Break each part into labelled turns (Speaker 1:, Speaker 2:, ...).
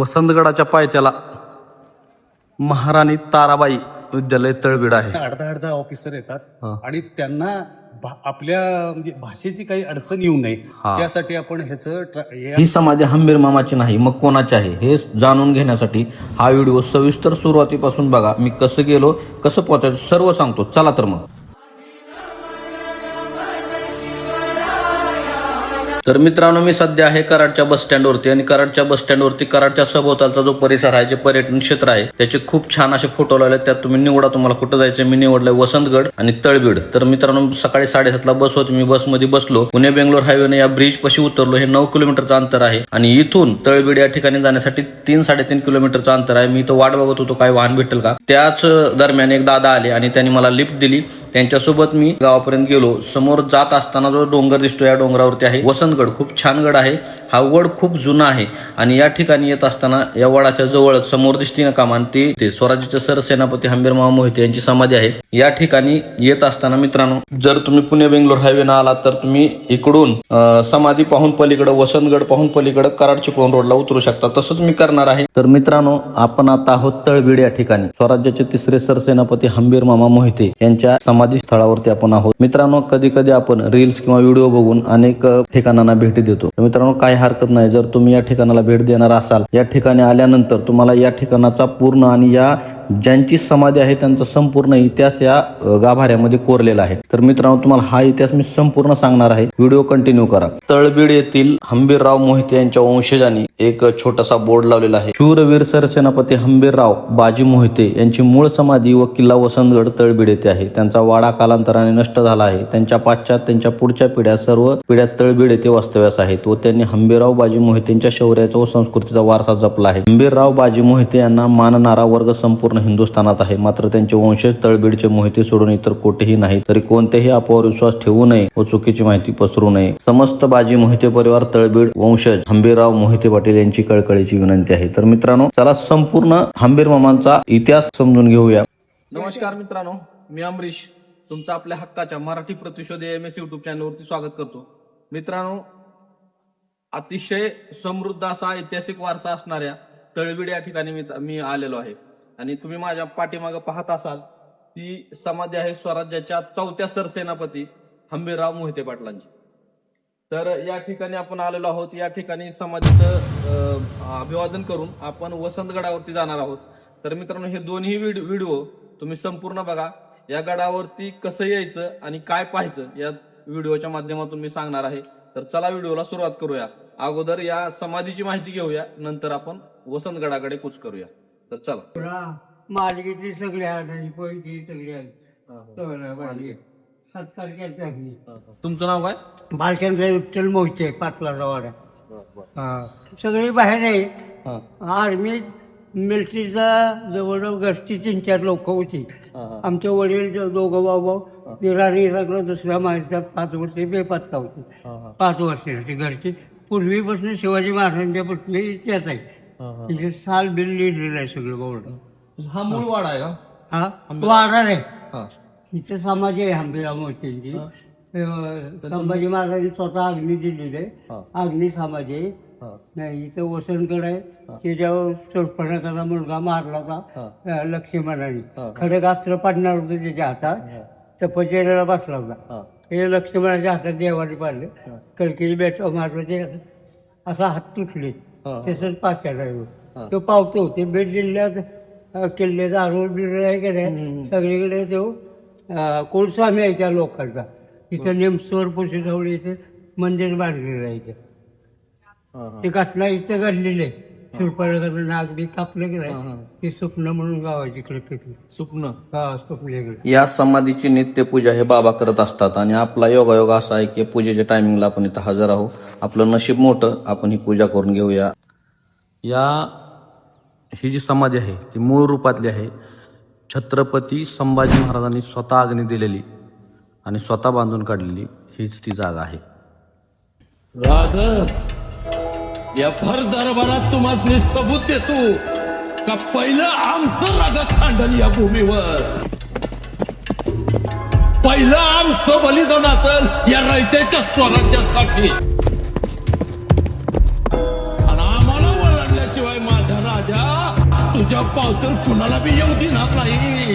Speaker 1: वसंतगडाच्या पायथ्याला महाराणी ताराबाई विद्यालय तळबीड आहे.
Speaker 2: अर्धा अर्धा ऑफिसर येतात
Speaker 1: हा.
Speaker 2: आणि त्यांना भा- आपल्या म्हणजे भाषेची काही अडचण येऊ नये.
Speaker 1: हा.
Speaker 2: त्यासाठी आपण ह्याचं ट्रा- हे
Speaker 1: ही समाधी हंबीर मामाची नाही मग कोणाची आहे? हे जाणून घेण्यासाठी हा व्हिडिओ सविस्तर सुरुवातीपासून बघा. मी कसं गेलो कसं पोहोचायचं सर्व सांगतो. चला तर मग. तर मित्रांनो मी सध्या आहे कराडच्या बस स्टँडवरती आणि कराडच्या बस स्टँडवरती कराडच्या सभोवतालचा जो परिसर आहे जे पर्यटन क्षेत्र आहे त्याचे खूप छान असे फोटो लावले त्यात तुम्ही निवडा तुम्हाला कुठं जायचं मी निवडलंय वसंतगड आणि तळबीड. तर मित्रांनो सकाळी साडेसातला बस होती. मी बसमध्ये बसलो. पुणे बेंगलोर हायवेने या ब्रिज पशी उतरलो. हे नऊ किलोमीटरचं अंतर आहे. आणि इथून तळबीड या ठिकाणी जाण्यासाठी तीन साडेतीन किलोमीटरचं अंतर आहे. मी तो वाट बघत होतो काय वाहन भेटेल का? त्याच दरम्यान एक दादा आले आणि त्यांनी मला लिफ्ट दिली. त्यांच्यासोबत मी गावापर्यंत गेलो. समोर जात असताना जो डोंगर दिसतो या डोंगरावरती आहे. वसंत वसंतगड खूप छान गड आहे. हा वड खूप जुना आहे आणि या ठिकाणी येत असताना या वडाच्या जवळ समोर दिसतीनं कामांती ते स्वराज्याचे सरसेनापती हंबीर मामा मोहिते यांची समाधी आहे. या ठिकाणी येत असताना मित्रांनो जर तुम्ही पुणे बेंगलोर हायवेनं आला तर तुम्ही इकडून समाधी पाहून पलीकडे वसंतगड पाहून पलीकडे कराड चिपळूण रोडला उतरू शकता. तसंच मी करणार आहे. तर मित्रांनो आपण आता आहोत तळबीड या ठिकाणी. स्वराज्याचे तिसरे सरसेनापती हंबीर मामा मोहिते यांच्या समाधी स्थळावरती आपण आहोत. मित्रांनो कधी कधी आपण रील्स किंवा व्हिडिओ बघून अनेक ठिकाण ठिकाणांना भेटी देतो. मित्रांनो काही हरकत नाही. जर तुम्ही या ठिकाणाला भेट देणार असाल या ठिकाणी आल्यानंतर तुम्हाला या ठिकाणाचा पूर्ण आणि या ज्यांची समाधी आहे त्यांचा संपूर्ण इतिहास या गाभाऱ्यामध्ये कोरलेला आहे. तर मित्रांनो तुम्हाला हा इतिहास मी संपूर्ण सांगणार आहे. व्हिडिओ कंटिन्यू करा. तळबीड येथील हंबीरराव मोहिते यांच्या वंशजांनी एक छोटासा बोर्ड लावलेला आहे. शूरवीर सरसेनापती हंबीरराव बाजी मोहिते यांची मूळ समाधी व किल्ला वसंतगड तळबीड येथे आहे. त्यांचा वाडा कालांतराने नष्ट झाला आहे. त्यांच्या पाश्चात त्यांच्या पुढच्या पिढ्या सर्व पिढ्या तळबीड येथे वास्तव्यास आहेत व त्यांनी हंबीरराव बाजी मोहितेंच्या शौर्याचा व संस्कृतीचा वारसा जपला आहे. हंबीरराव बाजी मोहिते यांना मानणारा वर्ग संपूर्ण हिंदुस्थानात आहे. मात्र त्यांचे वंशज तळबीडचे मोहिते सोडून इतर कोठेही नाही तरी कोणत्याही अपोवर विश्वास ठेवू नये व चुकीची माहिती पसरू नये. समस्त बाजी मोहिते परिवार तळबीड वंशज हंबीरराव मोहिते पाटील यांची कळकळीची विनंती आहे. तर मित्रांनो चला संपूर्ण हंबीर मामांचा इतिहास समजून घेऊया. नमस्कार मित्रांनो मी अमरीश. तुमचं आपल्या हक्काच्या मराठी प्रतिशोध एम एस युट्यूब चॅनलवरती स्वागत करतो. मित्रांनो अतिशय समृद्ध असा ऐतिहासिक वारसा असणाऱ्या तळबीड या ठिकाणी मी आलेलो आहे. आणि तुम्ही माझ्या पाठीमागं पाहत असाल ती समाधी आहे स्वराज्याच्या चौथ्या सरसेनापती हंबीरराव मोहिते पाटलांची. तर या ठिकाणी आपण आलेलो आहोत या ठिकाणी समाधीचं अभिवादन करून आपण वसंतगडावरती जाणार आहोत. तर मित्रांनो हे दोन्ही व्हिडिओ तुम्ही संपूर्ण बघा. या गडावरती कसं यायचं आणि काय पाहायचं या व्हिडिओच्या माध्यमातून मी सांगणार आहे. तर चला व्हिडिओला सुरुवात करूया. अगोदर या समाधीची माहिती घेऊया नंतर आपण वसंतगडाकडे कूच करूया. तर चला.
Speaker 3: मालिकेची सगळी आणायची पैकी सगळी आली. सत्कार केला
Speaker 1: तुमचं नाव काय?
Speaker 3: भालचंद्र विठ्ठल मोहिते पाटलाचा वाडा. हा. सगळी बाहेर आहे. आर्मी मिलिटरीचा जवळजवळ घरची तीन चार लोक होती. आमचे वडील जो दोघं बाबा दिराणी सगळं दुसऱ्या माहिती पाच वर्षे बेपत्ता होती. पाच वर्षाची घरची. पूर्वीपासून शिवाजी महाराजांच्यापासून इतिहास आहे. तिथे साल बिल लिहिलेलं आहे सगळं बोर्ड
Speaker 1: हा मूळ वाडा आहे का?
Speaker 3: हा? वाडा आहे
Speaker 1: हा.
Speaker 3: तिथे समाधी आहे हंबीराव मोठ्यांची अं, संभाजी महाराजांनी स्वतः अग्नी दिलेली आहे. अग्नी समाधी आहे. नाही इथं वसंतगड आहे. त्याच्यावर सुरपणाचा मुलगा मारला होता अं, लक्ष्मणाने. खडगास्त्र पडणार होतं त्याच्या हातात. तपचेऱ्याला बसला होता. हे. लक्ष्मणाच्या हातात देवाने पाडलं. कळकीची बेट मारलं ते. असा हात तुटले. तसंच पाच्याला तो पावतो ते बीड जिल्ह्यात किल्ले दारू बिर आहे की नाही सगळीकडे तो अं, कुलस्वामी आहे त्या लोकांचा. तिथं नेमसोर पुशीजवळ इथे मंदिर बांधलेलं आहे इथे. ती घटना इथं घडलेली आहे. सुरपणाकडे नाग बी कापलं की नाही ती स्वप्न म्हणून गावाची इकडे
Speaker 1: स्वप्न?
Speaker 3: हा स्वप्नेकडे
Speaker 1: या समाधीची नित्यपूजा हे बाबा करत असतात आणि आपला योगायोग असा आहे की पूजेच्या टायमिंगला आपण इथं हजर आहोत. आपलं नशीब मोठं आपण ही पूजा करून घेऊया. या ही जी समाधी आहे ती मूळ रूपातली आहे छत्रपती संभाजी महाराजांनी स्वतः अग्नी दिलेली आणि स्वतः बांधून काढलेली हीच ती जागा आहे.
Speaker 4: राधर या भर दरबारात तुम्हाला सबूत देतो का पहिलं आमचं रगत खांडल या भूमीवर? पहिलं आमचं बलिदान असेल या रयतेच्या स्वराज्यासाठी. राजा कुणाला बी येऊ देणार नाही.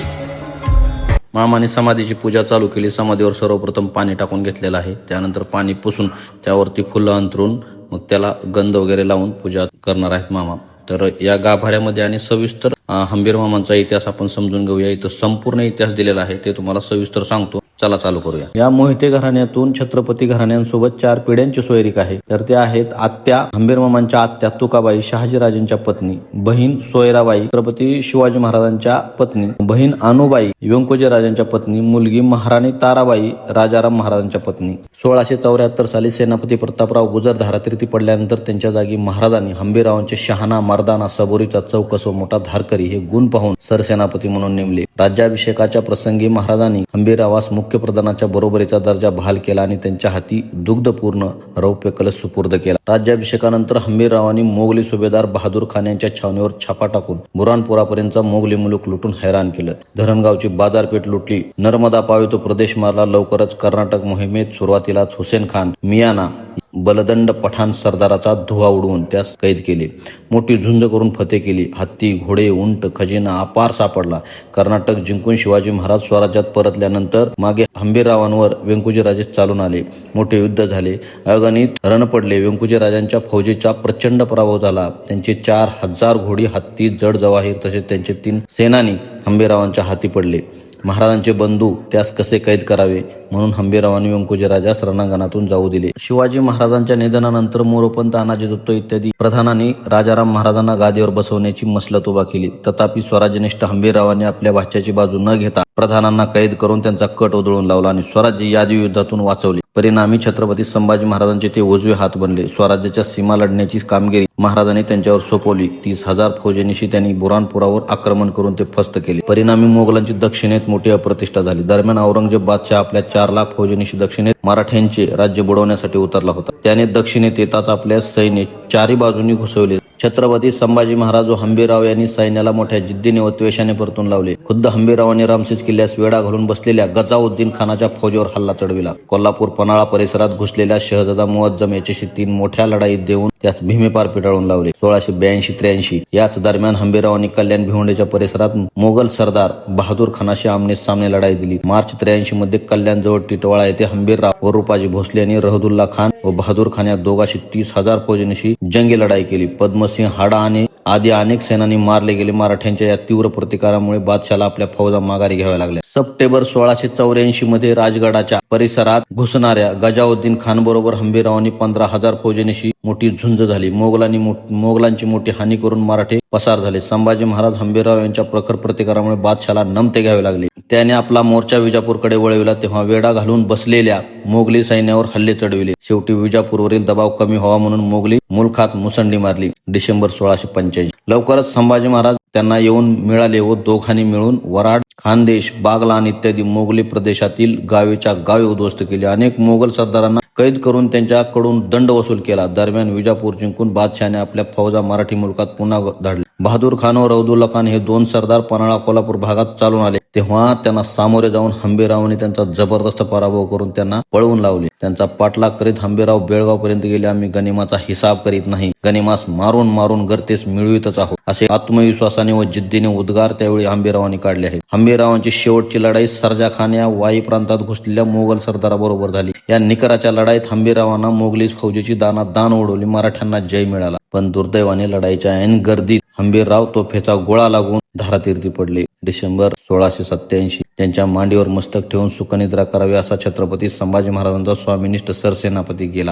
Speaker 1: मामाने समाधीची पूजा चालू केली. समाधीवर सर्वप्रथम पाणी टाकून घेतलेलं आहे. त्यानंतर पाणी पुसून त्यावरती फुलं अंतरून मग त्याला गंध वगैरे लावून पूजा करणार आहेत मामा. तर या गाभाऱ्यामध्ये आणि सविस्तर हंबीर मामांचा इतिहास आपण समजून घेऊया. इथं संपूर्ण इतिहास दिलेला आहे. ते तुम्हाला सविस्तर सांगतो. चला चालू करूया. या मोहिते घराण्यातून छत्रपती घराण्यांसोबत चार पिढ्यांचे सोयरीक आहे. तर ते आहेत आत्या हंबीरमामांच्या आत्या तुकाबाई शहाजीराजेंच्या पत्नी बहीण सोयराबाई छत्रपती शिवाजी महाराजांच्या पत्नी बहीण अनुबाई व्यंकोजी राजांच्या पत्नी मुलगी महाराणी ताराबाई राजाराम महाराजांच्या पत्नी. सोळाशे चौऱ्याहत्तर साली सेनापती प्रतापराव गुजर धारातीर्थी पडल्यानंतर त्यांच्या जागी महाराजांनी हंबीरावांचे शहाणा मर्दाना सबोरीचा चौकस व मोठा धारकरी हे गुण पाहून सरसेनापती म्हणून नेमले. राज्याभिषेकाच्या प्रसंगी महाराजांनी हंबीरावास मुख्य प्रधानाच्या बरोबरीचा दर्जा बहाल केला आणि त्यांच्या हाती दुग्धपूर्ण रौप्य कलश सुपूर्द केला. राज्याभिषेकानंतर हमीररावांनी मोगली सुभेदार बहादूर खान यांच्या छावणीवर छापा टाकून बुरानपुरापर्यंत मोगली मुलूक लुटून हैराण केलं. धरणगावची बाजारपेठ लुटली. नर्मदा पावेतो प्रदेश मारला. लवकरच कर्नाटक मोहिमेत सुरुवातीलाच हुसेन खान मियाना बलदंड पठाण सरदाराचा धुवा उडवून त्यास कैद केले. मोठी झुंज करून फते केली. हत्ती घोडे उंट खजिना अपार सापडला कर्नाटक जिंकून शिवाजी महाराज स्वराज्यात परतल्यानंतर मागे हंबीरावांवर व्यंकुजीराजे चालून आले. मोठे युद्ध झाले. अगणित रण पडले. व्यंकुजीराजांच्या फौजेचा प्रचंड पराभव झाला. त्यांचे चार हजार घोडी हत्ती जड जवाहीर तसेच त्यांचे तीन सेनानी हंबीरावांच्या हाती पडले. महाराजांचे बंधू त्यास कसे कैद करावे? म्हणून हंबीरावांनी व्यंकुजीराजास रणांगणातून जाऊ दिले. शिवाजी महाराजांच्या निधनानंतर मोरोपंत अनाजी दत्त इत्यादी प्रधानांनी राजाराम महाराजांना गादीवर बसवण्याची मसलत उभा केली. तथापि स्वराज्यनिष्ठ हंबीररावांनी आपल्या भाच्याची बाजू न घेता प्रधानांना कैद करून त्यांचा कट उधळून लावला आणि स्वराज्य यादी युद्धातून वाचवले. परिणामी छत्रपती संभाजी महाराजांचे ते उजवे हात बनले. स्वराज्याच्या सीमा लढण्याची कामगिरी महाराजांनी त्यांच्यावर सोपवली. तीस हजार फौजेनिशी त्यांनी बुरानपुरावर आक्रमण करून ते फस्त केले. परिणामी मोगलांची दक्षिणेत मोठी अप्रतिष्ठा झाली. दरम्यान औरंगजेब बादशाह आपल्या चार लाख फौजनिशी दक्षिणेत मराठ्यांचे राज्य बुडवण्यासाठी उतरला होता. त्याने दक्षिणेत येताच आपल्या सैन्य चारी बाजूंनी घुसवले. छत्रपती संभाजी महाराज व हंबीरराव यांनी सैन्याला मोठ्या जिद्दीने व त्वेषाने परतून लावले. खुद्द हंबीररावांनी रामसेज किल्ल्यास वेढा घालून बसलेल्या गजाउद्दीन खानाच्या फौजेवर हल्ला चढविला. कोल्हापूर पन्हाळा परिसरात घुसलेल्या शहजादा मुअज्जम याच्याशी तीन मोठ्या लढाईत देऊन त्यास भीमेपार पिटाळून लावले. सोळाशे ब्याऐंशी त्र्याऐंशी याच दरम्यान हंबीरावांनी कल्याण भिवंडीच्या परिसरात मोगल सरदार बहादूर खानाशी आमने सामने लढाई दिली. मार्च त्र्याऐंशी मध्ये कल्याण जवळ टिटवाळा येथे हंबीरराव व रुपाजी भोसले यांनी रहदुल्ला खान व बहादूर खान या दोघांशी तीस हजार फौजेनिशी जंगी लढाई केली. सिंह हाडा आणि आदी अनेक सेनानी मारले गेले. मराठ्यांच्या या तीव्र प्रतिकारामुळे बादशाला आपल्या फौजा माघारी घ्याव्या लागल्या. सप्टेंबर सोळाशे चौऱ्याऐंशी मध्ये राजगडाच्या परिसरात घुसणाऱ्या गजाउद्दीन खान बरोबर हंबीरावांनी पंधरा हजार फौजेनिशी मोठी झुंज झाली. मोगलांनी मोगलांची मोठी हानी करून मराठे पसार झाले. संभाजी महाराज हंबीरराव यांच्या प्रखर प्रतिकारामुळे बादशाला नमते घ्यावे लागले. त्याने आपला मोर्चा विजापूरकडे वळविला तेव्हा वेढा घालून बसलेल्या मोगली सैन्यावर हल्ले चढविले. शेवटी विजापूरवरील दबाव कमी व्हावा म्हणून मोगली मुलखात मुसंडी मारली. डिसेंबर सोळाशे पंच्याऐंशी लवकरच संभाजी महाराज त्यांना येऊन मिळाले व दोघांनी मिळून वराड खानदेश बागलान इत्यादी मोगली प्रदेशातील गावेच्या गावे उद्ध्वस्त केले. अनेक मोगल सरदारांना कैद करून त्यांच्याकडून दंड वसूल केला. दरम्यान विजापूर जिंकून बादशाहने आपल्या फौजा मराठी मुलकात पुन्हा धाडल्या बहादूर खान व रौदुल्ला खान हे दोन सरदार पन्हाळा कोल्हापूर भागात चालून आले. तेव्हा त्यांना सामोरे जाऊन हंबीरावांनी त्यांचा जबरदस्त पराभव करून त्यांना पळवून लावले. त्यांचा पाठलाग करीत हंबीराव बेळगाव पर्यंत गेले. आम्ही गनिमाचा हिसाब करीत नाही. गनिमास मारून मारून गर्तेस मिळवितच आहोत. असे आत्मविश्वासाने व जिद्दीने उद्गार त्यावेळी हंबीरावांनी काढले आहेत. हंबीरावांची शेवटची लढाई सरजा खान या वाई प्रांतात घुसलेल्या मोगल सरदाराबरोबर झाली. या निकराच्या लढाईत हंबीरावांना मोगली फौजेची दाना दान उडवली मराठ्यांना जय मिळाला. पण दुर्दैवाने लढाईच्या ऐन गर्दीत हंबीरराव तोफेचा गोळा लागून धारातीर्थी पडले. डिसेंबर सोळाशे सत्याऐंशी त्यांच्या मांडीवर मस्तक ठेवून सुखनिद्रा करावी असा छत्रपती संभाजी महाराजांचा स्वामिनिष्ठ सरसेनापती गेला.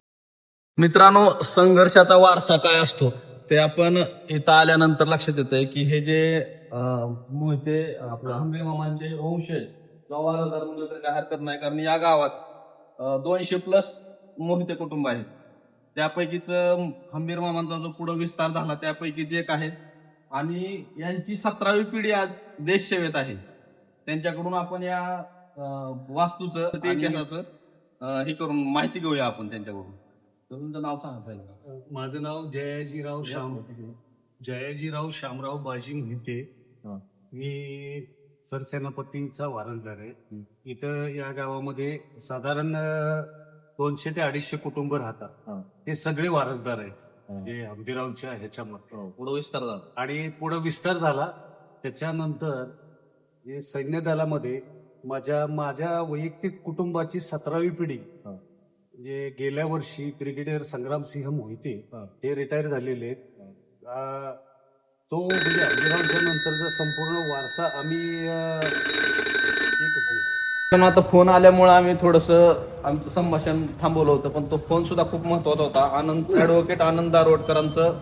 Speaker 1: मित्रांनो संघर्षाचा वारसा काय असतो? ते आपण इथं आल्यानंतर लक्षात येतंय की हे जे मोहिते आपलं हंबे मामांचे वंशज जवाहरदार म्हणलं तर काय हरकत नाही कारण या गावात दोनशे प्लस मोहिते कुटुंब आहेत. त्यापैकीच हंबीर मामांचा जो पुढे विस्तार झाला त्यापैकीच एक आहे. आणि यांची सतरावी पिढी आज देश सेवेत आहे. त्यांच्याकडून आपण या वास्तूचं ते इतिहासाचं हे करून माहिती घेऊया आपण त्यांच्याकडून. तर तुमचं नाव सांगा पहिलं.
Speaker 2: माझं नाव जयाजीराव श्याम जयाजीराव श्यामराव बाजी मोहिते
Speaker 1: हा.
Speaker 2: मी सरसेनापतींचा वारसदार आहे. इथं या गावामध्ये साधारण दोनशे ते अडीचशे कुटुंब राहतात.
Speaker 1: हे
Speaker 2: सगळे वारसदार आहेत. म्हणजे हंबीरावच्या ह्याच्यामध्ये
Speaker 1: पुढे विस्तार झाला.
Speaker 2: आणि पुढे विस्तार झाला. त्याच्यानंतर जे सैन्य दलामध्ये माझ्या माझ्या वैयक्तिक कुटुंबाची सतरावी पिढी म्हणजे गेल्या वर्षी ब्रिगेडियर संग्रामसिंह मोहिते हे. रिटायर झालेले आहेत. तो म्हणजे हंबीरावच्या नंतरचा संपूर्ण वारसा आम्ही.
Speaker 1: पण आता फोन आल्यामुळे आम्ही थोडस आमचं संभाषण थांबवलं होतं पण तो फोन सुद्धा खूप महत्त्वाचा होता. आनंद ऍडव्होकेट आनंद दारोडकरांचं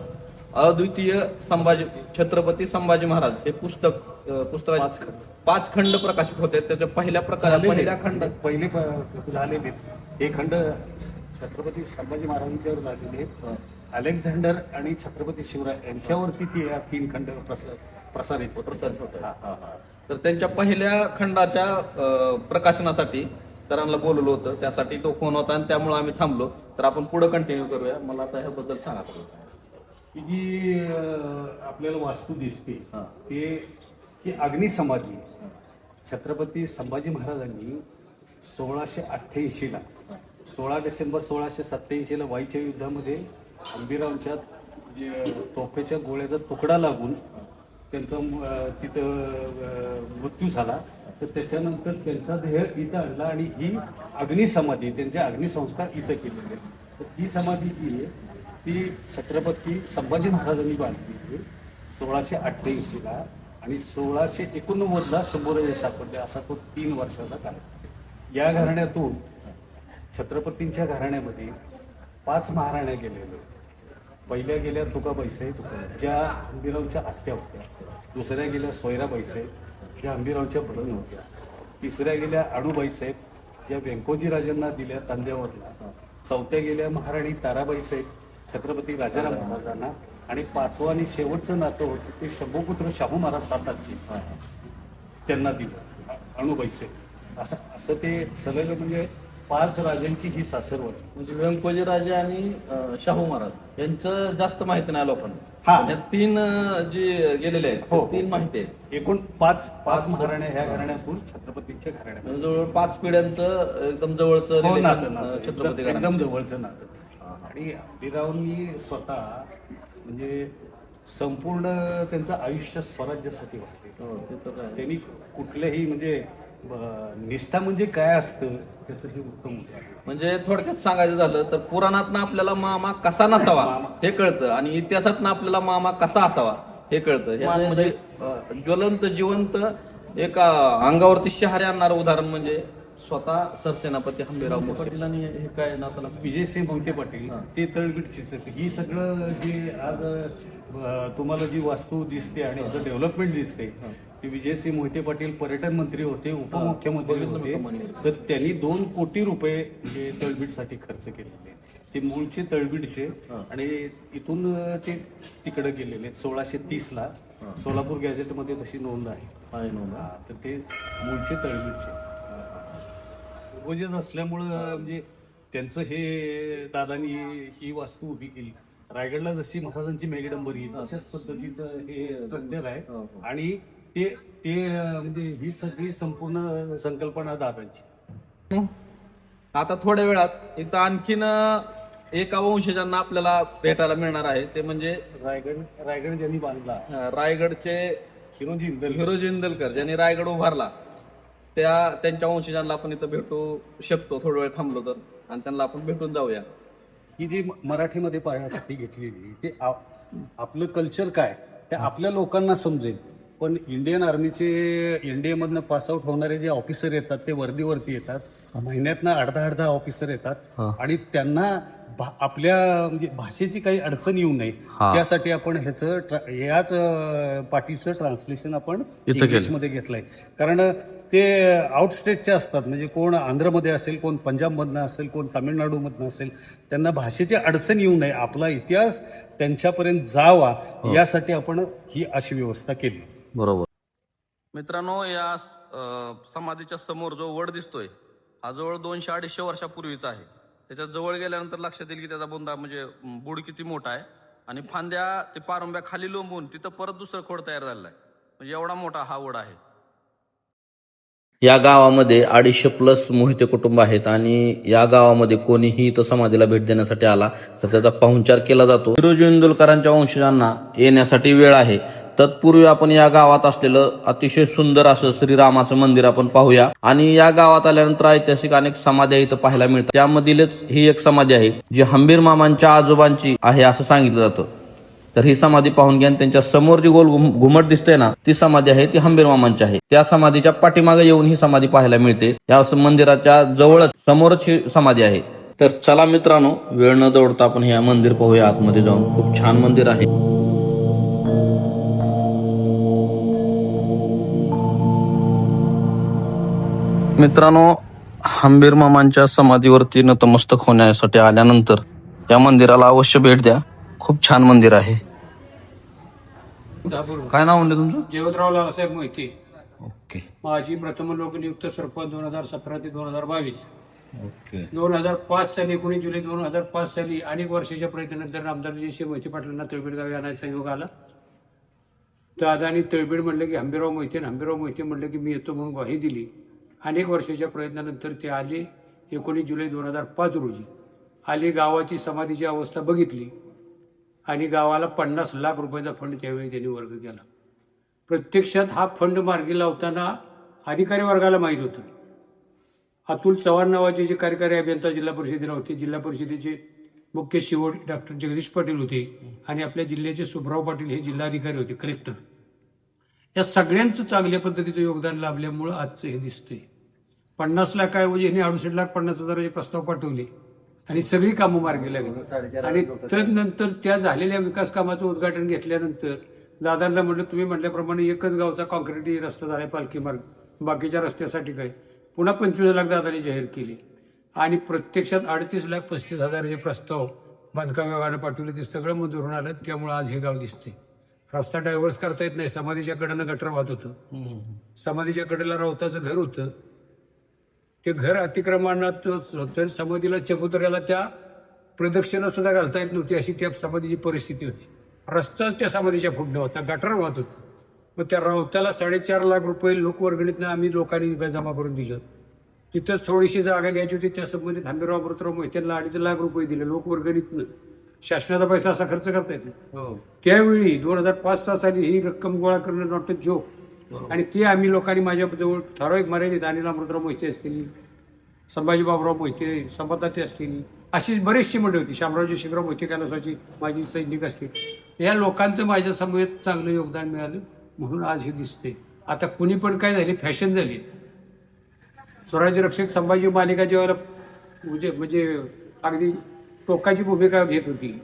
Speaker 1: अद्वितीय संभाजी छत्रपती संभाजी महाराज हे पुस्तक अं, पुस्तकाचे पाच खंड. प्रकाशित होते. त्याच्या पहिल्या प्रकार
Speaker 2: झालेले.
Speaker 1: पहिल्या खंडात.
Speaker 2: पहिले झालेले हे खंड छत्रपती संभाजी महाराजांच्यावर झालेले अलेक्झांडर आणि छत्रपती शिवराय यांच्यावरती ती तीन खंड प्रसारित होतं.
Speaker 1: तर त्यांच्या पहिल्या खंडाच्या प्रकाशनासाठी सरांना बोलवलं होतं त्यासाठी तो फोन होता आणि त्यामुळे आम्ही थांबलो तर आपण पुढे कंटिन्यू करूया मला आता ह्याबद्दल सांगा थोडं.
Speaker 2: ही जी आपल्याला वास्तू दिसते ते ही अग्नी समाधी. छत्रपती संभाजी महाराजांनी सोळाशे अठ्ठ्याऐंशीला सोळा डिसेंबर सोळाशे सत्याऐंशीला वाईच्या युद्धामध्ये अंबिरावच्या तोफेच्या गोळ्याचा तुकडा लागून त्यांचा तिथं मृत्यू झाला. तर त्याच्यानंतर त्यांचा देह इथं आणला आणि ही अग्निसमाधी त्यांचे अग्निसंस्कार इथं केलेले. आहेत. तर ही समाधी जी आहे ती छत्रपती संभाजी महाराजांनी बांधली होती सोळाशे अठ्ठ्याऐंशीला आणि सोळाशे एकोणनव्वदला शंभूराजे सापडले असा तो तीन वर्षाचा काळ. या घराण्यातून छत्रपतींच्या घराण्यामध्ये पाच महाराण्या गेलेल्या होते. पहिल्या गेल्या तुकाबाई साहेब ज्या अंबीरावच्या आत्या होत्या. दुसऱ्या गेल्या सोयरा साहेब ज्या अंबीरावच्या भरून होत्या. तिसऱ्या गेल्या अणुबाई साहेब ज्या व्यंकोजी राजांना दिल्या तांद्यावरला चौथ्या गेल्या महाराणी ताराबाई साहेब छत्रपती राजाराम महाराजांना. आणि पाचवं आणि शेवटचं नातं होतं ते शंभूपुत्र शाहू महाराज सातारची. त्यांना दिलं. अणुबाई साहेब असं असं ते सलग म्हणजे पाच राजांची ही सासरवड.
Speaker 1: म्हणजे व्यंकोजी राजे आणि अं, शाहू महाराज यांचं जास्त माहिती नाही लोकांना
Speaker 2: हा.
Speaker 1: पण या तीन अं, जे गेलेले आहेत
Speaker 2: हो.
Speaker 1: ते तीन माहिती आहेत.
Speaker 2: एकूण पाच पाच महाराण्या ह्या घराण्यातून छत्रपतींच्या घराण्यात
Speaker 1: म्हणजे जवळ पाच पिढ्यांचं एकदम जवळचं
Speaker 2: हो
Speaker 1: relation,
Speaker 2: नातं
Speaker 1: अं,
Speaker 2: नातं.
Speaker 1: छत्रपती
Speaker 2: एकदम-
Speaker 1: घराण्याचं.
Speaker 2: एकदम जवळचं नातं. आणि हंबीरावांनी स्वतः म्हणजे संपूर्ण त्यांचं आयुष्य स्वराज्यासाठी वाटते
Speaker 1: हो, ते तर आहे.
Speaker 2: त्यांनी कुठल्याही म्हणजे निष्ठा म्हणजे काय असतं? त्याचं हे उत्तम उदाहरण
Speaker 1: म्हणजे थोडक्यात सांगायचं झालं तर पुराणात आपल्याला मामा कसा नसावा हे कळतं आणि इतिहासात आपल्याला मामा कसा असावा हे कळतं. अं, ज्वलंत जिवंत एका अंगावरती शहारे आणणारं उदाहरण म्हणजे स्वतः सरसेनापती हंबीराव पाटील हे काय नाताला?
Speaker 2: विजयसिंह मोहिते पाटील ते आहेत. ही सगळं जे आज तुम्हाला जी वास्तू दिसते आणि डेव्हलपमेंट दिसते ते विजयसिंह मोहिते पाटील पर्यटन मंत्री होते उपमुख्यमंत्री होते. तर त्यांनी दोन कोटी रुपये म्हणजे तळबीडसाठी खर्च केलेले ते मूळचे तळबीडचे आणि इथून ते तिकडे गेलेले सोळाशे तीस ला सोलापूर गॅझेटमध्ये तशी नोंद आहे. हा, तर ते मूळचे तळबीडचे पूर्वजच असल्यामुळं म्हणजे त्यांचं हे दादानी ही वास्तू उभी केली. रायगडला जशी महाराजांची मेघडंबरी तशाच पद्धतीचं हे स्ट्रक्चर आहे. आणि ते ते म्हणजे ही सगळी संपूर्ण संकल्पना दादांची.
Speaker 1: आता थोड्या वेळात इथं आणखीन एका वंशजांना आपल्याला भेटायला मिळणार आहे. ते म्हणजे
Speaker 2: रायगड रायगड ज्यांनी बांधला.
Speaker 1: रायगडचे
Speaker 2: शिरोजी इंदल
Speaker 1: हिरोजी इंदलकर ज्यांनी रायगड उभारला. त्या त्यांच्या वंशजांना आपण इथं भेटू शकतो. थोडा वेळ थांबलो तर. आणि त्यांना आपण भेटून जाऊया.
Speaker 2: ही जी मराठीमध्ये पाठी घेतलेली ते आप- आपलं कल्चर काय? ते आपल्या लोकांना समजेल. पण इंडियन आर्मीचे इंडियामधनं पासआउट होणारे जे ऑफिसर येतात ते वर्दीवरती येतात. महिन्यातनं अर्धा अर्धा ऑफिसर येतात. आणि त्यांना आपल्या म्हणजे भाषेची काही अडचण येऊ नये. त्यासाठी आपण ह्याचं याच पाठीचं ट्रान्सलेशन आपण इंग्लिशमध्ये घेतलंय. कारण ते आउट स्टेटचे असतात. म्हणजे कोण आंध्रमध्ये असेल कोण पंजाबमधनं असेल कोण तामिळनाडूमधनं असेल त्यांना भाषेची अडचण येऊ नये. आपला इतिहास त्यांच्यापर्यंत जावा. यासाठी आपण ही अशी व्यवस्था केली.
Speaker 1: बरोबर. मित्रांनो या समाधीच्या समोर जो वड दिसतोय हा जवळ दोनशे अडीचशे वर्षापूर्वीचा आहे. त्याच्याजवळ गेल्यानंतर लक्षात येईल की त्याचा बुंदा म्हणजे बुड किती मोठा आहे. आणि फांद्या ते पारुंब्या खाली लोंबून तिथं परत दुसरं खोड तयार झालेलं आहे. म्हणजे एवढा मोठा हा वड आहे. या गावामध्ये अडीचशे प्लस मोहिते कुटुंब आहेत आणि या गावामध्ये कोणीही इथं समाधीला भेट देण्यासाठी आला तर त्याचा पाहुणचार केला जातो. फिरोजी इंदुलकरांच्या वंशजांना येण्यासाठी वेळ आहे. तत्पूर्वी आपण या गावात असलेलं अतिशय सुंदर असं श्रीरामाचं मंदिर आपण पाहूया. आणि या गावात आल्यानंतर ऐतिहासिक अनेक समाध्या इथं पाहायला मिळतात. त्यामधीलच ही एक समाधी आहे जी हंबीर मामांच्या आजोबांची आहे असं सांगितलं जातं. तर ही समाधी पाहून घ्या त्यांच्यासमोर जी गोल घुमट दिसते ना ती समाधी आहे ती हंबीर मामांची आहे. त्या समाधीच्या पाठीमागे येऊन ही समाधी पाहायला मिळते. या मंदिराच्या जवळच समोरच ही समाधी आहे. तर चला मित्रांनो वेळ न दौडता आपण हे मंदिर पाहूया. आतमध्ये जाऊन खूप छान मंदिर आहे. मित्रांनो हंबीर मामांच्या समाधीवरती नतमस्तक होण्यासाठी आल्यानंतर या मंदिराला अवश्य भेट द्या. खूप छान मंदिर आहे. काय नाव म्हणलं तुमचं?
Speaker 5: जयवंतराव लालासाहेब मोहिते.
Speaker 1: ओके.
Speaker 5: माजी प्रथम लोकनियुक्त सरपंच दोन हजार सतरा ते दोन हजार बावीस.
Speaker 1: ओके.
Speaker 5: दोन हजार पाच साली एकोणीस जुलै दोन हजार पाच साली अनेक वर्षाच्या प्रयत्नानंतर आमदार विजयसिंह मोहिते पाटलांना तळबीड गावी आणायचा योग आला. दादानी तळबीड म्हणलं की हंबीराव मोहिते हंबीराव मोहिते म्हणलं की मी येतो म्हणून ग्वाही दिली. अनेक वर्षाच्या प्रयत्नानंतर ते आले एकोणीस जुलै दोन हजार पाच रोजी. आले गावाची समाधीची अवस्था बघितली आणि गावाला पन्नास लाख रुपयाचा फंड त्यावेळी त्यांनी वर्ग केला. प्रत्यक्षात हा फंड मार्गी लावताना अधिकारी वर्गाला माहीत होतं. अतुल चव्हाण नावाचे जे कार्यकारी अभियंता जिल्हा परिषदेला होते जिल्हा परिषदेचे मुख्य शिवड डॉक्टर जगदीश पाटील होते आणि आपल्या जिल्ह्याचे सुभराव पाटील हे जिल्हाधिकारी होते कलेक्टर या सगळ्यांचं चांगल्या पद्धतीचं योगदान लाभल्यामुळं आजचं हे दिसतंय. पन्नास लाखाऐवजी यांनी अडुसष्ट लाख पन्नास हजाराचे प्रस्ताव पाठवले. आणि सगळी कामं मार्गी लागली. आणि तदनंतर त्या झालेल्या विकास कामाचं उद्घाटन घेतल्यानंतर दादांना म्हटलं तुम्ही म्हटल्याप्रमाणे एकच गावचा कॉन्क्रीटी रस्ता झालाय पालखी मार्ग. बाकीच्या रस्त्यासाठी काय? पुन्हा पंचवीस लाख दादांनी जाहीर केले. आणि प्रत्यक्षात अडतीस लाख पस्तीस हजाराचे प्रस्ताव बांधकाम विभागानं पाठवले ते सगळं मंजूर होणार आहेत त्यामुळे आज हे गाव दिसते रस्ता डायव्हर्स करता येत नाही समाधीच्या कडेनं गटर वाहत होतं. समाधीच्या कडेला रावताचं घर होतं. ते घर अतिक्रमणात तर समाधीला चबुतऱ्याला त्या प्रदक्षिणा सुद्धा घालता येत नव्हती अशी त्या समाधीची परिस्थिती होती. रस्ताच त्या समाधीच्या पुढनं होता गटर वाहत होतं. मग त्या रावताला साडेचार लाख रुपये लोकवर्गणीतनं आम्ही लोकांनी जमा करून दिलं. तिथंच थोडीशी जागा घ्यायची होती त्या संबंधित हंबीराव अमृतराव मोहित्यांना अडीच लाख रुपये दिले लोकवर्गणीतनं. शासनाचा पैसा असा खर्च करता येत नाही. त्यावेळी दोन हजार पाच सहा साली ही रक्कम गोळा करणं नॉट अ जोक आणि ती आम्ही लोकांनी माझ्या जवळ ठराविक मर्यादित अनिल अमृतराव मोहिते असतील संभाजी बाबुराव मोहिते संपदाते असतील अशी बरीचशी मंडळी होती. शामरावजी शिवराव मोहिते कैलासाची माझी सैनिक असतील. या लोकांचं माझ्यासमोर चांगलं योगदान मिळालं म्हणून आज हे दिसते आता कुणी पण काय झाली फॅशन झाली. स्वराज्य रक्षक संभाजी मालिका जेव्हा म्हणजे म्हणजे अगदी टोकाची भूमिका घेत होती.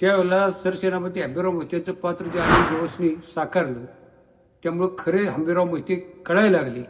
Speaker 5: त्यावेळेला सरसेनापती हंबीराव मोहितेचं पात्र जे आम्ही जोशनी साकारलं. त्यामुळं खरे हंबीराव मोहिते कळायला लागले.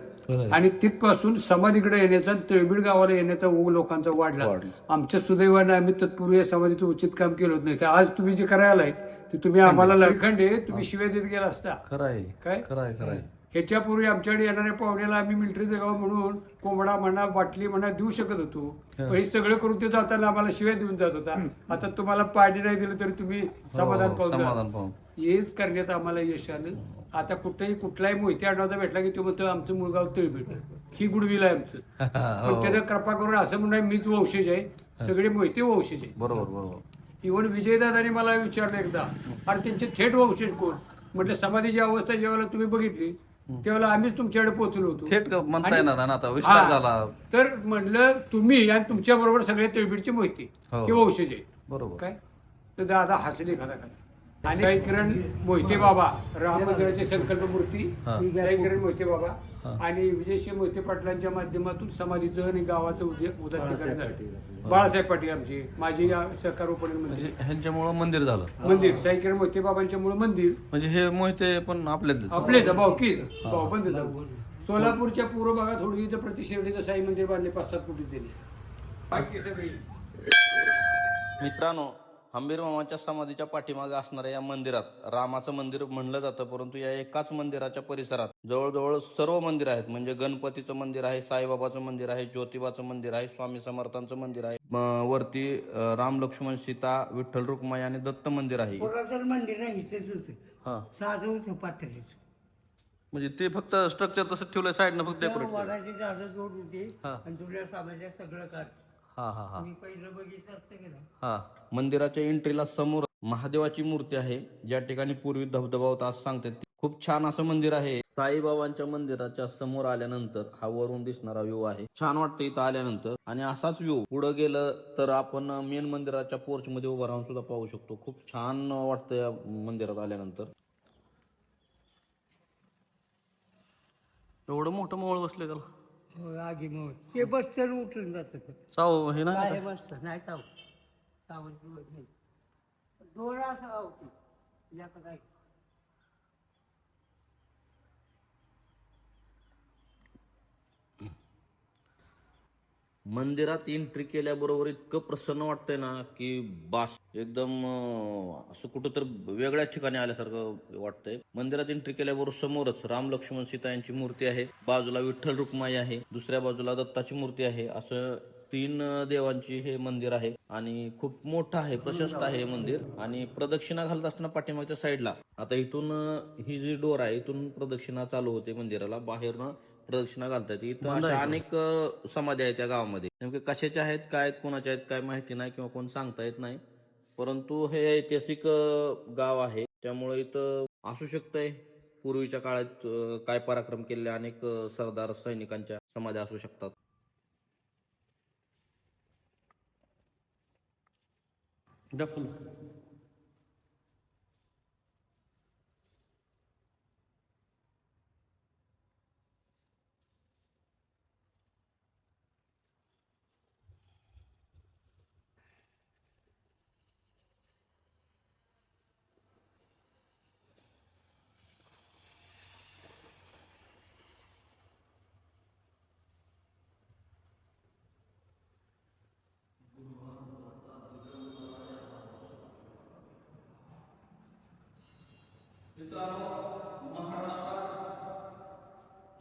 Speaker 5: आणि तिथपासून समाधीकडे येण्याचा तळबीड गावाला येण्याचा ओघ लोकांचा वाढला. आमच्या सुदैवानं आम्ही तत्पूर्वी या समाधीचं उचित काम केलं होत नाही आज तुम्ही जे करायला आहे ते तुम्ही आम्हाला लखंडे तुम्ही शिव्या देत गेला असता.
Speaker 1: खरं आहे.
Speaker 5: काय?
Speaker 1: खरं आहे खरं आहे.
Speaker 5: ह्याच्यापूर्वी आमच्याकडे येणाऱ्या पाहुण्याला आम्ही मिलिटरीचं गाव म्हणून कोंबडा म्हणा बाटली म्हणा देऊ शकत होतो. पण हे सगळं करून ते जाताना आम्हाला शिव्या देऊन जात होता. आता तुम्हाला पाणी नाही दिलं तरी तुम्ही समाधान पाहून
Speaker 1: समाधान पाहून.
Speaker 5: हेच करण्यात आम्हाला यश आलं. आता कुठेही कुठलाही मोहिती आठवता भेटला की तो म्हणतो आमचं मुळगाव तळबीड ही गुडविल आहे आमचं. पण त्यानं कृपा करून असं म्हणणार मीच वंशज आहे. सगळे मोहिते वंशज आहे
Speaker 1: बरोबर बरोबर.
Speaker 5: इव्हन विजयदादांनी मला विचारलं एकदा अरे त्यांचे थेट वंशज कोण? म्हटलं समाधीची अवस्था जेव्हा तुम्ही बघितली. तेव्हा आम्हीच तुमच्याकडे पोहोचलो होतो.
Speaker 1: थेट म्हणता
Speaker 5: आणि-
Speaker 1: येणार ना आता. विस्तार
Speaker 5: हा.
Speaker 1: झाला.
Speaker 5: तर म्हणलं तुम्ही आणि तुमच्या बरोबर सगळे तळबीडची मोहिती
Speaker 1: हो.
Speaker 5: हे वंशज आहे
Speaker 1: बरोबर.
Speaker 5: काय? तर दादा हसले खाला खाला आणि साई किरण मोहिते बाबा राम मंदिराची संकल्प मूर्ती साई किरण मोहिते बाबा आणि विजयसिंह मोहिते पाटलांच्या माध्यमातून समाधीचं आणि गावाचं उद्या उदात्तीकरण झालं बाळासाहेब पाटील आमचे. माझे या सहकार
Speaker 1: म्हणजे ह्यांच्यामुळं मंदिर झालं.
Speaker 5: मंदिर. साई किरण मोहिते बाबांच्या मुळे मंदिर.
Speaker 1: म्हणजे हे मोहिते पण आपल्याच
Speaker 5: आपले भाऊकी भाऊबंद जाऊ सोलापूरच्या पूर्व भागात थोडी इथं प्रति शिर्डीचं साई मंदिर बांधले पाच सात कोटी दिले. बाकी सगळी.
Speaker 1: मित्रांनो हंबीर मामाच्या समाधीच्या पाठीमागे असणाऱ्या या मंदिरात रामाचं मंदिर म्हणलं जातं परंतु या एकाच मंदिराच्या परिसरात जवळजवळ सर्व मंदिर आहेत. म्हणजे गणपतीचं मंदिर आहे साईबाबाचं मंदिर आहे ज्योतिबाचं मंदिर आहे स्वामी समर्थांचं मंदिर आहे. वरती राम लक्ष्मण सीता विठ्ठल रुक्माई आणि दत्त मंदिर आहे.
Speaker 3: मंदिर नाही होतं.
Speaker 1: हा.
Speaker 3: पातळीचं
Speaker 1: म्हणजे ते फक्त स्ट्रक्चर तसं ठेवलंय साईडनं फक्त डेकोरेट.
Speaker 3: आणि सगळं काढ
Speaker 1: हा हा हा.
Speaker 3: मी पहिलं बघितलं असतं की नाही?
Speaker 1: हा. मंदिराच्या एंट्रीला समोर महादेवाची मूर्ती आहे. ज्या ठिकाणी पूर्वी धबधबा होता असं सांगतात ते. खूप छान असं मंदिर आहे. साईबाबांच्या मंदिराच्या समोर आल्यानंतर हा वरून दिसणारा व्ह्यू आहे. छान वाटतं इथं आल्यानंतर. आणि असाच व्ह्यू पुढे गेलं तर आपण मेन मंदिराच्या पोर्च मध्ये उभं राहून सुद्धा पाहू शकतो. खूप छान वाटतं या मंदिरात आल्यानंतर. एवढं मोठं मोळ बसले त्याला.
Speaker 3: हो, आगी मग ते बसतं उठून जातं ते.
Speaker 1: चाव हे
Speaker 3: काय
Speaker 1: नाही
Speaker 3: हे बसतं नाही चाव. बिवत नाही डोळा असा याकडे.
Speaker 1: मंदिरात एंट्री केल्याबरोबर इतकं प्रसन्न वाटतंय ना की बास एकदम असं कुठं तर वेगळ्याच ठिकाणी आल्यासारखं वाटतंय. मंदिरात एंट्री केल्याबरोबर समोरच राम लक्ष्मण सीता यांची मूर्ती आहे. बाजूला विठ्ठल रुक्माई आहे. दुसऱ्या बाजूला दत्ताची मूर्ती आहे. असं तीन देवांची हे मंदिर आहे. आणि खूप मोठं आहे प्रशस्त आहे हे मंदिर. आणि प्रदक्षिणा घालत असताना पाठीमागच्या साईडला आता इथून ही जी डोर आहे इथून प्रदक्षिणा चालू होते मंदिराला. बाहेरनं प्रदक्षिणा घालतात इथं अशा अनेक समाधी आहेत या गावामध्ये. नेमके कशाच्या आहेत काय आहेत कोणाच्या आहेत काय माहिती नाही किंवा कोण सांगता येत नाही. परंतु हे ऐतिहासिक गाव आहे. त्यामुळे इथं असू शकतंय. पूर्वीच्या काळात काय पराक्रम केले अनेक सरदार सैनिकांच्या समाध्या असू शकतात.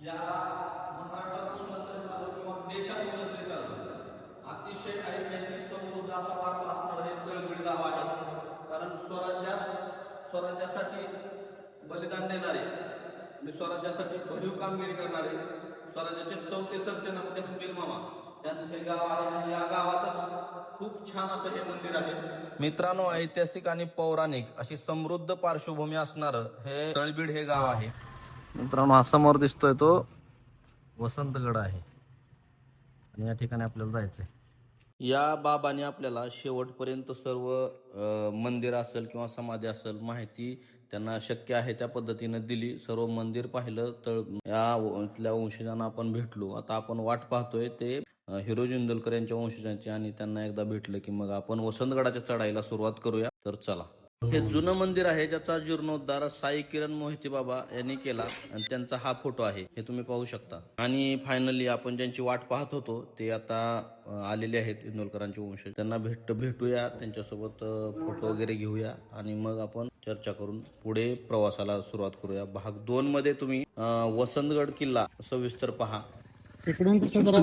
Speaker 1: या महाराष्ट्रातून नंतर चालू किंवा देशातून नंतर चालू अतिशय ऐतिहासिक समृद्ध असा वारसा असणार हे तळबीड गाव आहे. कारण स्वराज्यात स्वराज्यासाठी बलिदान देणारे आणि स्वराज्यासाठी भरीव कामगिरी करणारे स्वराज्याचे चौथे सरसेनापती हंबीर मामा. त्यांचं हे गाव आहे आणि या गावातच खूप छान असं हे मंदिर आहे. मित्रांनो ऐतिहासिक आणि पौराणिक अशी समृद्ध पार्श्वभूमी असणार हे तळबीड हे गाव आहे. मित्रांनो हा समोर दिसतोय तो वसंतगड आहे. आणि या ठिकाणी आपल्याला जायचंय. या बाबाने आपल्याला शेवटपर्यंत सर्व अ, मंदिर असेल किंवा समाधी असेल माहिती त्यांना शक्य आहे त्या पद्धतीने दिली. सर्व मंदिर पाहिलं तळ या व- इथल्या वंशजांना आपण भेटलो. आता आपण वाट पाहतोय ते हिरो जिंदलकर यांच्या वंशजांची आणि त्यांना एकदा भेटलं की मग आपण वसंतगडाच्या चढाईला सुरुवात करूया. तर चला. हे जुनं मंदिर आहे ज्याचा जीर्णोद्धार साई किरण मोहिते बाबा यांनी केला आणि त्यांचा हा फोटो आहे. हे तुम्ही पाहू शकता. आणि फायनली आपण ज्यांची वाट पाहत होतो ते आता आलेले आहेत इंदोलकरांचे वंश. त्यांना भेट भेटूया त्यांच्यासोबत फोटो वगैरे घेऊया आणि मग आपण चर्चा करून पुढे प्रवासाला सुरुवात करूया. भाग दोन मध्ये तुम्ही वसंतगड किल्ला सविस्तर पहा.
Speaker 6: तिकडून कसं जरा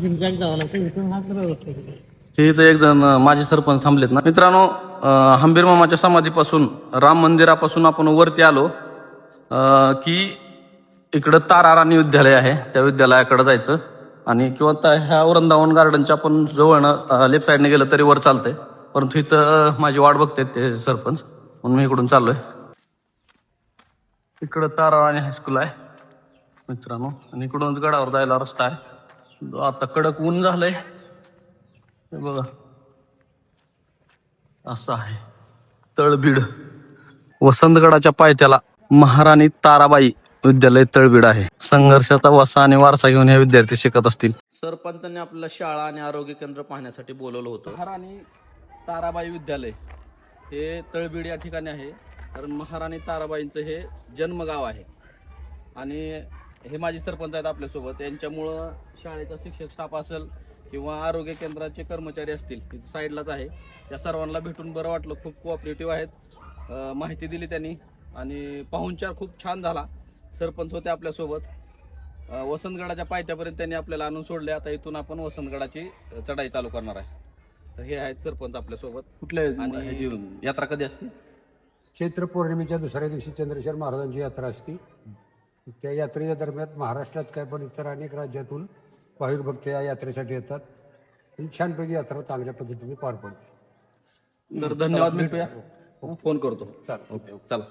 Speaker 6: झिगझॅग जावं लागतं इथून हा व्यवस्थित आहे.
Speaker 1: ते इथं एक जण माजी सरपंच थांबलेत ना. मित्रांनो अं, हंबीर मामाच्या समाधीपासून राम मंदिरापासून आपण वरती आलो अं, की इकडं तारा राणी विद्यालय आहे त्या विद्यालयाकडे जायचं. आणि किंवा त्या ह्या वृंदावन गार्डनच्या आपण जवळनं लेफ्ट साईडने गेलं तरी वर चालतंय. परंतु इथं अं, माझी वाट बघते ते सरपंच. म्हणून मी इकडून चाललोय. इकडं तारा राणी हायस्कूल आहे. मित्रांनो. आणि इकडून गडावर जायला रस्ता आहे. आता कडक ऊन झालंय. हे बघा. असं आहे. तळबीड. वसंतगडाच्या पायथ्याला महाराणी ताराबाई विद्यालय तळबीड आहे. संघर्षाचा वसा आणि वारसा घेऊन हे विद्यार्थी शिकत असतील. सरपंचांनी आपल्याला शाळा आणि आरोग्य केंद्र पाहण्यासाठी बोलवलं होतं. महाराणी ताराबाई विद्यालय हे तळबीड या ठिकाणी आहे. कारण महाराणी ताराबाईंचं हे जन्मगाव आहे. आणि हे माजी सरपंच आहेत आपल्यासोबत. यांच्यामुळं शाळेचा शिक्षक स्टाफ असेल किंवा आरोग्य केंद्राचे कर्मचारी असतील इथं साईडलाच आहे. त्या सर्वांना भेटून बरं वाटलं. खूप कोऑपरेटिव्ह आहेत. माहिती दिली त्यांनी आणि पाहुणचार खूप छान झाला. सरपंच होते आपल्यासोबत. वसंतगडाच्या पायथ्यापर्यंत त्यांनी आपल्याला आणून सोडले. आता इथून आपण वसंतगडाची चढाई चालू करणार आहे. तर हे आहेत सरपंच आपल्यासोबत. कुठल्या आणि ह्याची यात्रा कधी असते?
Speaker 5: चैत्र पौर्णिमेच्या दुसऱ्या दिवशी चंद्रशेखर महाराजांची यात्रा असते. त्या यात्रेच्या दरम्यान महाराष्ट्रात काय पण इतर अनेक राज्यातून वायुर भक्त या यात्रेसाठी येतात. आणि छानपैकी यात्रा चांगल्या पद्धतीने पार पडते.
Speaker 1: तर धन्यवाद भेटूया फोन करतो. ओके. चला.